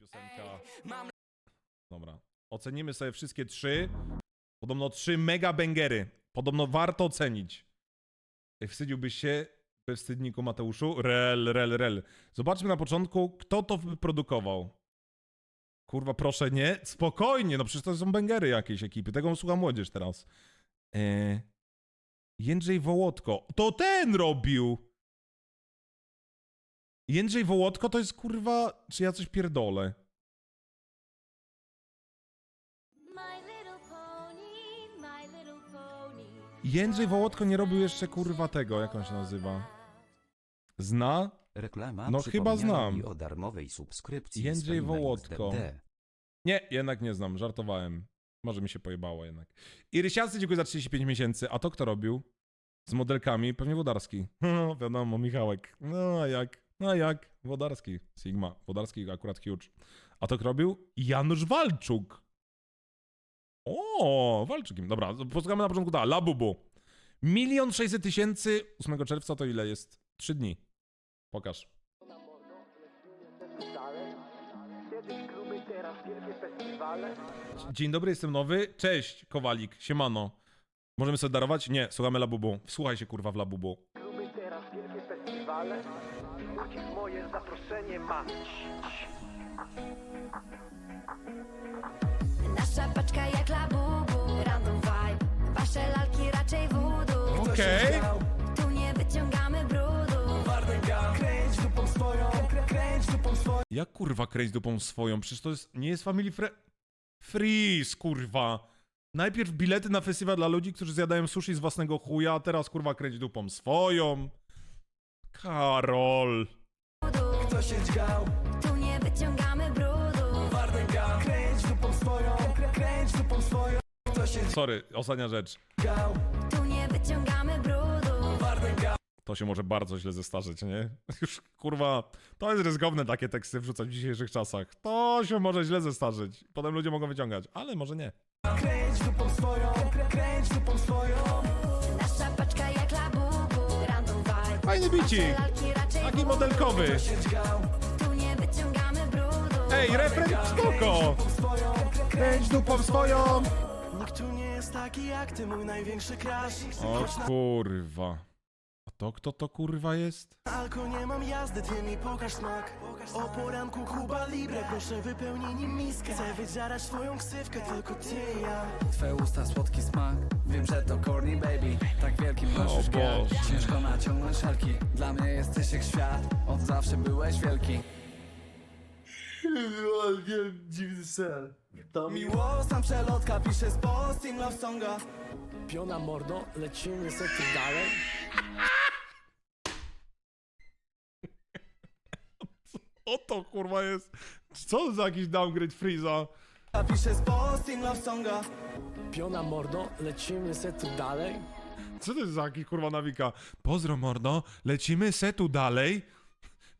piosenka. Dobra. Ocenimy sobie wszystkie trzy. Podobno trzy mega bangery. Podobno warto ocenić. Wstydziłbyś się we wstydniku Mateuszu? Rel, rel, rel. Zobaczmy na początku, kto to wyprodukował. Kurwa, proszę nie. Spokojnie, no przecież to są bangery jakiejś ekipy. Tego słucha młodzież teraz. Eee, Jędrzej Wołodko. To ten robił! Jędrzej Wołodko to jest kurwa... Czy ja coś pierdolę? My little pony, my little pony. Jędrzej Wołodko nie robił jeszcze kurwa tego, jak on się nazywa. Zna? Reklama No, chyba przypomniała znam. mi o darmowej subskrypcji Jędrzej Wołodko. XDD. Nie, jednak nie znam, żartowałem. Może mi się pojebało jednak. I Rysiacy, dziękuję za 35 miesięcy. A to kto robił? Z modelkami? Pewnie Wodarski. No, wiadomo, Michałek. No, a jak? No, jak? Wodarski. Sigma. Wodarski akurat huge. A to kto robił? Janusz Walczuk. O, Walczukiem. Dobra, posłuchamy na początku. Da, Labubu. Milion sześćset tysięcy 8 czerwca to ile jest? Trzy dni. Pokaż. Dzień dobry, jestem nowy. Cześć, Kowalik, siemano. Możemy sobie darować? Nie, słuchamy Labubu. Wsłuchaj się kurwa w Labubu. Festiwale Ucisk moje zaproszenie ma Nasza paczka jak labubu, random vibe. Wasze lalki raczej voodoo. Okej. Tu nie wyciągamy brudu. Kręć dupą swoją, krę- kręć dupą swoją Jak kurwa kręć dupą swoją? Przecież to jest, nie jest Family Fre... Freeze, kurwa. Najpierw bilety na festiwal dla ludzi, którzy zjadają sushi z własnego chuja, a teraz kurwa kręć dupą swoją. Karol. Kto się dźgał, Tu nie wyciągamy brudu. Wardenga Kręć dupą swoją, krę- kręć dupą swoją Kto się Sorry, ostatnia rzecz. dźgał, Tu nie wyciągamy brudu. Wardenga To się może bardzo źle zestarzeć, nie? Już kurwa, to jest ryzykowne takie teksty wrzucać w dzisiejszych czasach. To się może źle zestarzeć. Potem ludzie mogą wyciągać, ale może nie. Kręć dupą swoją, krę- kręć dupą swoją Nasza paczka jak vibe. Fajny bicik. Taki modelkowy. Ej, refren spoko! Kręć dupą swoją! Nikt tu nie jest taki jak ty, mój największy crush O kurwa. To kto to kurwa jest? Alko nie mam jazdy, ty mi pokaż smak. O poranku Kuba Libre, proszę wypełnij nim miskę. Chcę wydziarać twoją ksywkę, tylko ty i ja. Twe usta słodki smak. Wiem, że to corny baby. Tak wielki prosisz O Boże. Ciężko naciągnąć szalki. Dla mnie jesteś jak świat. Od zawsze byłeś wielki. Dziwny ser To miło, sam przelotka, piszę z postim love songa. Piona mordo, lecimy tu dalej O to kurwa jest. Co za jakiś downgrade Freeza? Piszę z postim love songa Piona mordo, lecimy se tu dalej Co to jest za jakiś kurwa nawika? Pozdro mordo, lecimy setu dalej.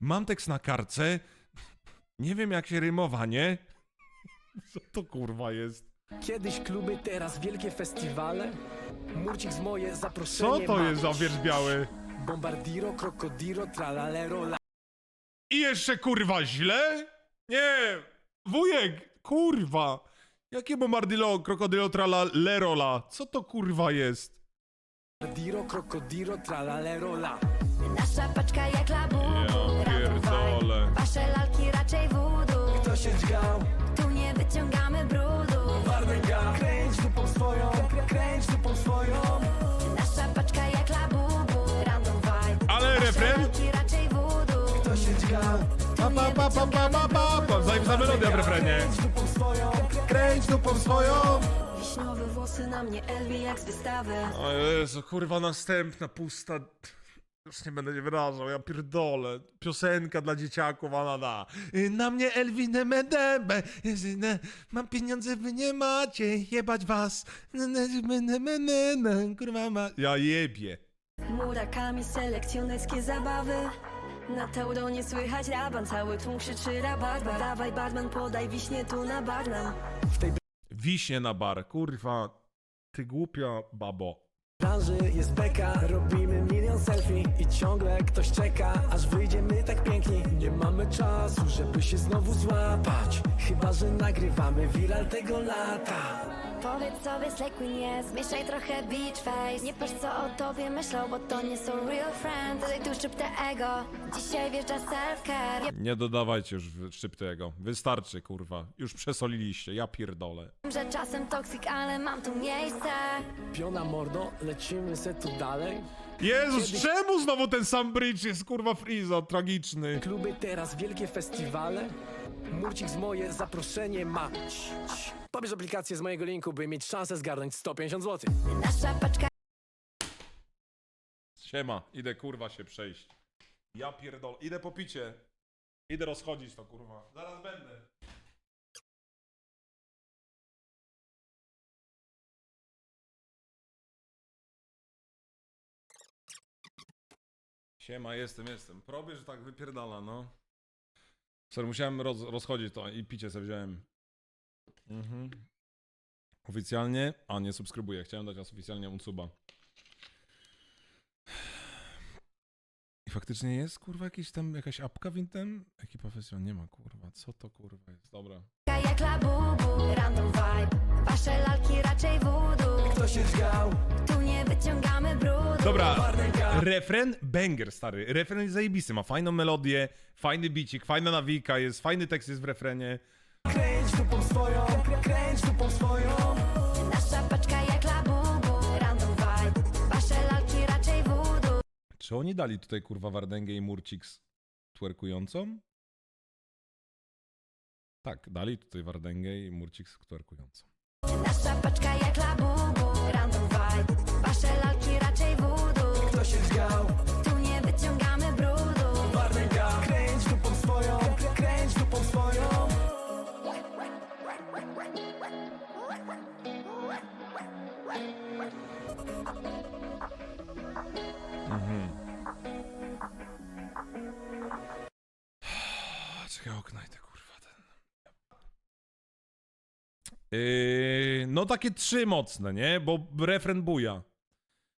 Mam tekst na kartce. Nie wiem jak się rymowanie. Co to kurwa jest? Kiedyś kluby, teraz wielkie festiwale Murcik z moje zaproszenie Co to ma. jest za wiersz biały? Bombardiro, krokodiro, tralalero, la I jeszcze kurwa źle? Nie! Wujek! Kurwa! Jakie bombardilo, krokodylo, trala, lerola? Co to kurwa jest? Diro, krokodiro, tralalero, la Nasza paczka jak labubu, Ja random pierdolę. Wasze lalki raczej voodoo. Kto się dźgał? Tu nie wyciągamy brudu. Wardenga Kręć dupą swoją, krę- kręć dupą swoją Nasza paczka jak labubu, random vibe. Ale Wasze refren? lalki raczej Pa, pa, pa, pa, pa, pa, pa, pa. Zajebista melodia w refrenie. Kręć dupą swoją! Wiśniowe włosy na mnie, Elwi jak z wystawy. O Jezu, kurwa, następna pusta... Już nie będę się wyrażał, ja pierdolę. Piosenka dla dzieciaków, a nada. Na mnie Elwinę Medebę, mam pieniądze, wy nie macie, jebać was. Kurwa ma... Ja jebie. Murakami selekcjonerskie zabawy. Na Tauronie słychać raban, cały tłum krzyczy rabarba. Dawaj barman, podaj wiśnie tu na bar nam. Wiśnie na bar, kurwa. Ty głupia babo. branży jest beka Robimy milion selfie i ciągle ktoś czeka Aż wyjdziemy tak piękni Nie mamy czasu, żeby się znowu złapać Chyba, że nagrywamy viral tego lata Powiedz sobie Slay Queen jest, mieszaj trochę beach face Nie patrz co o tobie myślą, bo to nie są real friends Dodaj tu szczyptę ego, dzisiaj wjeżdża self-care Nie dodawajcie już w- szczyptego. Wystarczy, kurwa. Już przesoliliście, ja pierdolę. Wiem, że czasem toksik, ale mam tu miejsce Piona mordo, lecimy se tu dalej Jezus, czemu znowu ten sam bridge jest, kurwa, Friza? Tragiczny. Kluby teraz, wielkie festiwale Murcik z moje zaproszenie ma. Pobierz aplikację z mojego linku, by mieć szansę zgarnąć 150 zł Nasza paczka Siema, idę, kurwa, się przejść. Ja pierdolę. Idę po picie. Idę rozchodzić to, kurwa. Zaraz będę. Siema, jestem, jestem. Probierz, że tak wypierdala, no. Sorry, musiałem roz, rozchodzić to i picie sobie wziąłem. Mhm. Oficjalnie? A, nie subskrybuję. Chciałem dać was oficjalnie unsuba. I faktycznie jest, kurwa, jakiś tam, jakaś apka w Intem? Ekipa Festival nie ma, kurwa. Co to, kurwa, jest? Dobra. Jak labubu Random vibe, wasze lalki raczej voodoo Kto się dźgał? Tu nie wyciągamy brudu Dobra, refren banger, stary. Refren jest zajebisty, ma fajną melodię, fajny bicik, fajna nawika, jest fajny tekst jest w refrenie. Kręć dupą swoją, kręć dupą swoją Nasza paczka jak labubu Random vibe, wasze lalki raczej voodoo Czy oni dali tutaj, kurwa, Wardęgę i Murcix twerkującą? Tak, dali tutaj Wardęgę i Murcix twerkującą. Nasza paczka jak labubu Random vibe, wasze lalki raczej voodoo Kto się dźgał? Tu nie wyciągamy brudu. Wardenga Kręć dupą swoją, kręć dupą swoją. Czekaj, okna i te kurwa ten. Yy, no takie trzy mocne, nie? Bo refren buja.